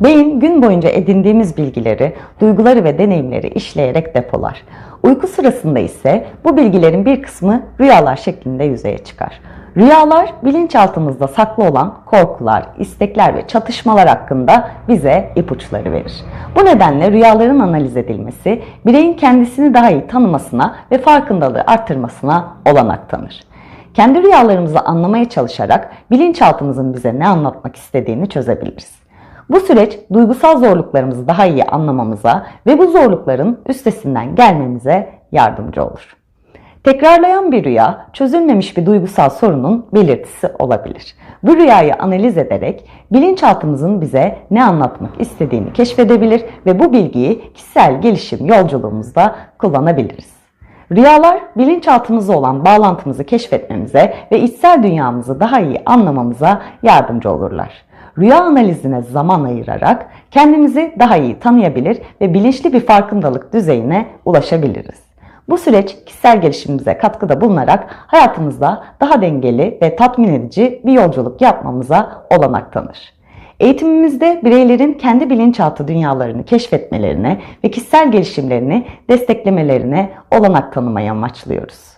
Beyin gün boyunca edindiğimiz bilgileri, duyguları ve deneyimleri işleyerek depolar. Uyku sırasında ise bu bilgilerin bir kısmı rüyalar şeklinde yüzeye çıkar. Rüyalar bilinçaltımızda saklı olan korkular, istekler ve çatışmalar hakkında bize ipuçları verir. Bu nedenle rüyaların analiz edilmesi bireyin kendisini daha iyi tanımasına ve farkındalığı arttırmasına olanak tanır. Kendi rüyalarımızı anlamaya çalışarak bilinçaltımızın bize ne anlatmak istediğini çözebiliriz. Bu süreç duygusal zorluklarımızı daha iyi anlamamıza ve bu zorlukların üstesinden gelmemize yardımcı olur. Tekrarlayan bir rüya, çözülmemiş bir duygusal sorunun belirtisi olabilir. Bu rüyayı analiz ederek bilinçaltımızın bize ne anlatmak istediğini keşfedebilir ve bu bilgiyi kişisel gelişim yolculuğumuzda kullanabiliriz. Rüyalar bilinçaltımızla olan bağlantımızı keşfetmemize ve içsel dünyamızı daha iyi anlamamıza yardımcı olurlar. Rüya analizine zaman ayırarak kendimizi daha iyi tanıyabilir ve bilinçli bir farkındalık düzeyine ulaşabiliriz. Bu süreç kişisel gelişimimize katkıda bulunarak hayatımızda daha dengeli ve tatmin edici bir yolculuk yapmamıza olanak tanır. Eğitimimizde bireylerin kendi bilinçaltı dünyalarını keşfetmelerine ve kişisel gelişimlerini desteklemelerine olanak tanımayı amaçlıyoruz.